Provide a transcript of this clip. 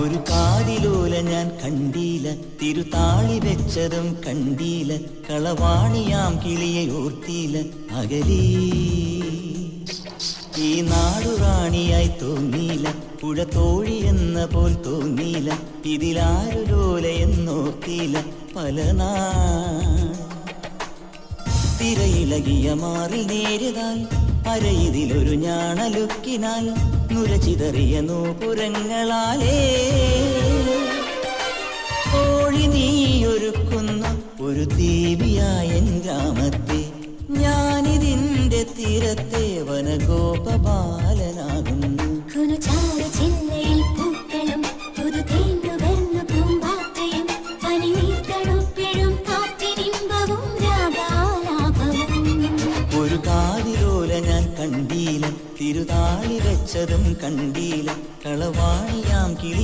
ഒരു കാതിലോല ഞാൻ കണ്ടീല തിരുതാളി വെച്ചതും കണ്ടീല കളവാണിയാം കിളിയെ ഓർത്തീല അകലീ. ഈ നാടുറാണിയായി തോന്നീല പുഴ തോഴി എന്ന പോൽ തോന്നീല ഇതിലാരു എന്നോർത്തീല പല നാ തിരയിളകിയ മാറി നേരിതാൽ അരയിതിലൊരു ഞാണലുക്കിനാൽ നുരചിതറിയ നൂപുരങ്ങളാലേ. കോഴി നീയൊരുക്കുന്ന ഒരു ദേവിയായ ഗ്രാമത്തെ ഞാനിതിന്റെ തീരത്തെ വനഗോപബാലനാകുന്നു കണ്ടീല തിരുതാളി വെച്ചതും കണ്ടീല കളവാണിയാം കിളി